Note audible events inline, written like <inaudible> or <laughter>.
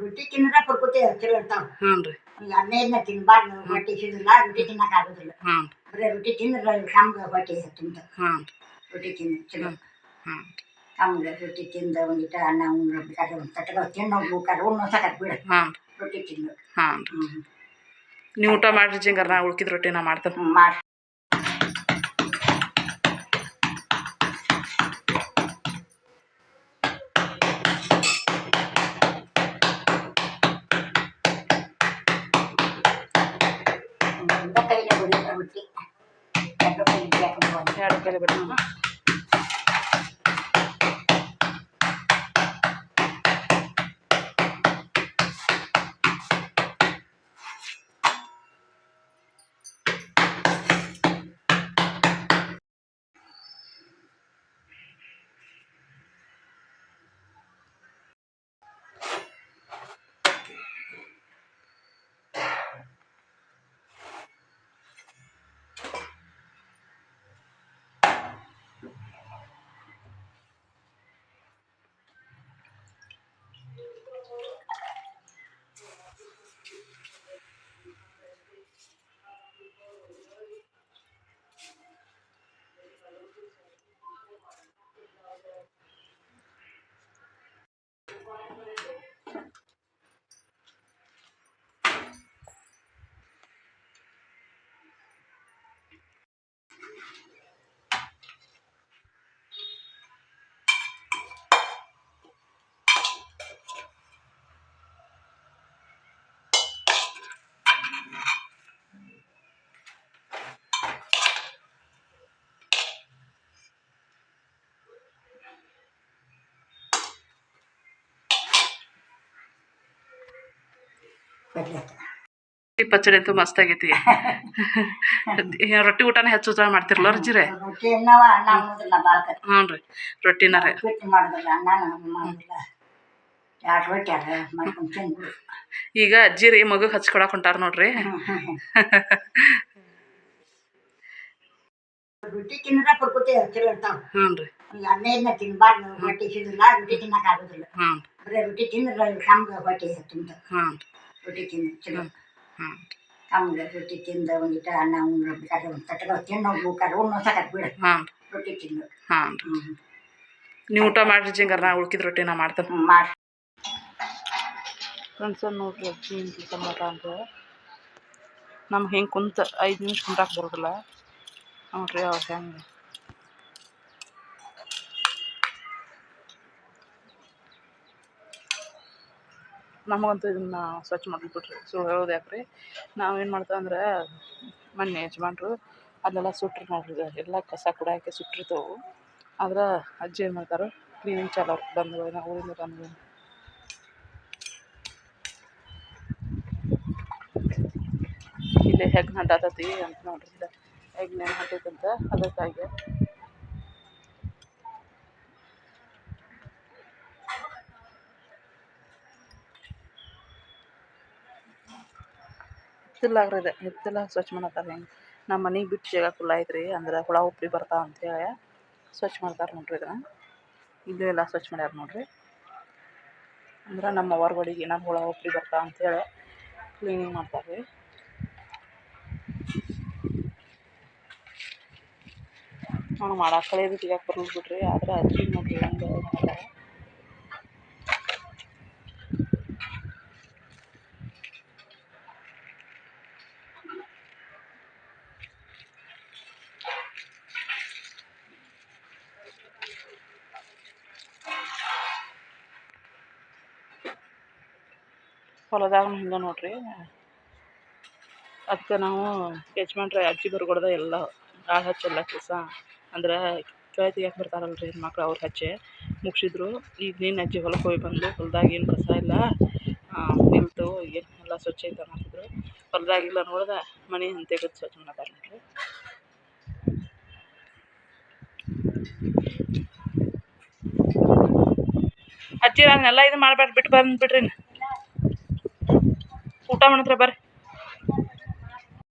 ರೊಟ್ಟಿ ತಿಂದ್ರೆ ಪ್ರಕೃತಿ ಚಲೋ ಇರ್ತಾವ ಹ್ಞೂ ರೀ. ಹದಿನೈದನ್ನ ತಿನ್ಬಾರ್ದು ಹೊಟ್ಟೆ ಸಿಗಲ್ಲ ರೊಟ್ಟಿ ತಿನ್ನಕ್ ಆಗೋದಿಲ್ಲ. ಹಾಂ ಬರೀ ರೊಟ್ಟಿ ತಿಂದ್ರೆ ಕಮ್ಗೆ ಹೊಟ್ಟೆ ತುಂಬ ಹಾಂ ರೊಟ್ಟಿ ತಿಂದು ಚಲೋ. ಹಾಂ ಕಮ್ಗೆ ರೊಟ್ಟಿ ತಿಂದು ಒಂದಿಟ ಅನ್ನ ಉಣ್ಣು ಬೇಕಾದ್ರೆ ಒಂದು ತಟ್ಟಗ ತಿನ್ನೋ ಬೇಕಾದ್ರೆ ಉಣ್ಣೋ ಸಾಕತ್ ಬಿಡು. ಹಾಂ ರೊಟ್ಟಿ ತಿಂದು ಹಾಂ ನೀವು ಊಟ ಮಾಡಿರಿ ಜಿಂಗಾರ ನಾ ಉಳ್ಕಿದ ರೊಟ್ಟಿ ನಾ ಮಾಡ್ತೇನೆ. ಮಾಡಿ ചാടിക്കൽ പെടുന്നു ರೊಟ್ಟಿ ಪಚ್ಚಡಿ ಅಂತೂ ಮಸ್ತ್ ಆಗೈತಿ. <laughs> ರೊಟ್ಟಿ ಊಟನ ಹೆಚ್ಚು ಊಟ ಮಾಡ್ತಿರಲ್ಲ ಜಿರೆ ರೊಟ್ಟಿ ಅನ್ನವ ಅನ್ನ ಅನ್ನೋದಿಲ್ಲ ಬಾಳ್ಕ ಹ್ಞೂ ರೀ ರೊಟ್ಟಿನ ರೀ. ಮಾಡೋದಿಲ್ಲ ಅನ್ನ ಮಾಡೋದಿಲ್ಲ. ಎರಡು ರೊಟ್ಟಿ ಅದ ಮಾಡ್ಕೊಂಡು ತಿಂದು ಈಗ ಅಜ್ಜಿ ರೀ ಮಗು ಹಚ್ಕೊಡಕ್ ಹೊಂಟಾರ ನೋಡ್ರಿ. ರೊಟ್ಟಿ ತಿನ್ನ ಪ್ರಕೃತಿ ಚಲೋ ಇರ್ತಾವ ಹ್ಞೂ ರೀ. ಸಿಗಲ್ಲ ರೊಟ್ಟಿ ತಿನ್ನಕ್ ಆಗೋದಿಲ್ಲ ಹ್ಞೂ ಬರೀ ರೊಟ್ಟಿ ತಿಂದ್ರೆ ಕಮ್ಗೆ ಹೊಟ್ಟೆ ತುಂಬ ಹ್ಞೂ ರೊಟ್ಟಿ ತಿಂದು ಚಲೋ ಹಾಂ. ತಮ್ಗೆ ರೊಟ್ಟಿ ತಿಂದು ಒಂದಿಟ ಅನ್ನ ಉಣ್ಬೇಕಾದ್ರೆ ಒಂದು ತಟ್ಟಗ ತಿನ್ನೋ ಬೇಕಾದ್ರೆ ಉಣ್ಣು ಸಾಕತ್ ಬಿಡು. ಹಾಂ. ರೊಟ್ಟಿ ತಿಂದು. ಹಾಂ. ಹ್ಞೂ ನೀವು ಊಟ ಮಾಡ್ರಿ ಜಿಂಗಾರ ನಾ ಉಳ್ಕಿದ ರೊಟ್ಟಿ ನಾ ಮಾಡ್ತೇನೆ. ಹ್ಞೂ ಮಾಡಿ. ಫ್ರೆಂಡ್ಸ್ ನೋಡ್ರಿ ಅಜ್ಜಿ ಹಿಂಗೆ ಕೆಲಸ ಅಂದ್ರೆ ಅಂತ. ನಮ್ಗೆ ಹೆಂಗೆ ಕುಂತ ಐದು ನಿಮಿಷ ಕುಂತಾಕ್ ಬರೋದಿಲ್ಲ. ನೋಡ್ರಿ ಅವ್ರು ಹೆಂಗೆ. ನಮಗಂತೂ ಇದನ್ನ ಸ್ವಚ್ಛ ಮಾಡಿಬಿಟ್ರಿ ಸುಳ್ಳು ಹೇಳೋದು ಯಾಕ್ರಿ? ಏನು ಮಾಡ್ತೇವೆ ಅಂದ್ರೆ ಮೊನ್ನೆ ಯಜಮಾನ್ರು ಅದನ್ನೆಲ್ಲ ಸುಟ್ರು ನೋಡ್ರಿ, ಎಲ್ಲ ಕಸ ಕೂಡ ಹಾಕಿ ಸುಟ್ಟಿರ್ತವು. ಆದ್ರೆ ಅಜ್ಜಿ ಏನು ಮಾಡ್ತಾರೆ, ಕ್ಲೀನಿಂಗ್ ಚಾಲೋ ಬಂದು ಊರಿಂದ ಬಂದು ಇಲ್ಲಿ ಹೆಗ್ ನಡ್ಡಾತತಿ ಅಂತ ನೋಡ್ರಿ ಹೆಗ್ ನೆನೆ ಹತ್ತೈತಂತ ಅದಕ್ಕಾಗಿ. ಹಿತ್ತಲಾಗ್ರಿ ಇದೆ ಹಿತ್ತಲಾಗ ಸ್ವಚ್ಛ ಮಾಡತ್ತಾರ ಹೆಂಗೆ? ನಮ್ಮ ಮನೆಗೆ ಬಿಟ್ಟು ಜಾಗ ಕುಲ್ಲ ಐತ್ರಿ ಅಂದ್ರೆ ಹುಳ ಉಪ್ಪಿ ಬರ್ತಾವ ಅಂತೇಳಿ ಸ್ವಚ್ಛ ಮಾಡ್ತಾರೆ ನೋಡ್ರಿ ಇದನ್ನ. ಇಲ್ಲೂ ಎಲ್ಲ ಸ್ವಚ್ಛ ಮಾಡ್ಯಾರ ನೋಡ್ರಿ. ಅಂದ್ರೆ ನಮ್ಮ ಹೊರಗಡೆಗೆ ಏನಾರು ಹುಳ ಉಪ್ಪಿ ಬರ್ತಾವ ಅಂತೇಳಿ ಕ್ಲೀನಿಂಗ್ ಮಾಡ್ತಾರೆ ರೀ ನಾನು ಮಾಡಾಕ ಕಳೆಯೋದು ಬಿಡ್ರಿ? ಆದ್ರೆ ಅಜ್ಜಿ ನೋಡ್ರಿ ಹೆಂಗೆ ಮಾಡ್ತಾರೆ ಹೊಲದಾಗ ಹಿಂಗೆ ನೋಡ್ರಿ. ಅದಕ್ಕೆ ನಾವು ಯಜಮಾನ್ರ ಅಜ್ಜಿ ಬರ್ಗೊಡ್ದ ಎಲ್ಲ ಆಳು ಹಚ್ಚೆಲ್ಲ ಕೆಲಸ ಅಂದ್ರೆ ಕಳೆ ತೆಗಿಯಕ್ಕೆ ಬರ್ತಾರಲ್ಲ ರೀ ಮಕ್ಳು ಅವ್ರು ಹಚ್ಚೆ ಮುಗಿಸಿದ್ರು. ಈಗ ನೀನು ಅಜ್ಜಿ ಹೊಲಕ್ಕೆ ಹೋಗಿ ಬಂದು ಹೊಲ್ದಾಗ ಏನು ಕಸ ಇಲ್ಲ ನಿಲ್ತು ಏನು ಎಲ್ಲ ಸ್ವಚ್ಛ ಐತೆ ಅನ್ನತ್ತಿದ್ರು ಹೊಲ್ದಾಗಿಲ್ಲ ನೋಡ್ದೆ ಮನೆ ತೆಗೆದು ಸ್ವಚ್ಛ ಮಾಡ್ತಾರೆ ನೋಡ್ರಿ. ಹಚ್ಚಿರ ನಾನೆಲ್ಲ ಇದು ಮಾಡ್ಬೇಡ ಬಿಟ್ಟು ಬಂದ್ಬಿಡ್ರಿ ಊಟ ಮಾಡಿದ್ರೆ ಬರ್ರಿ.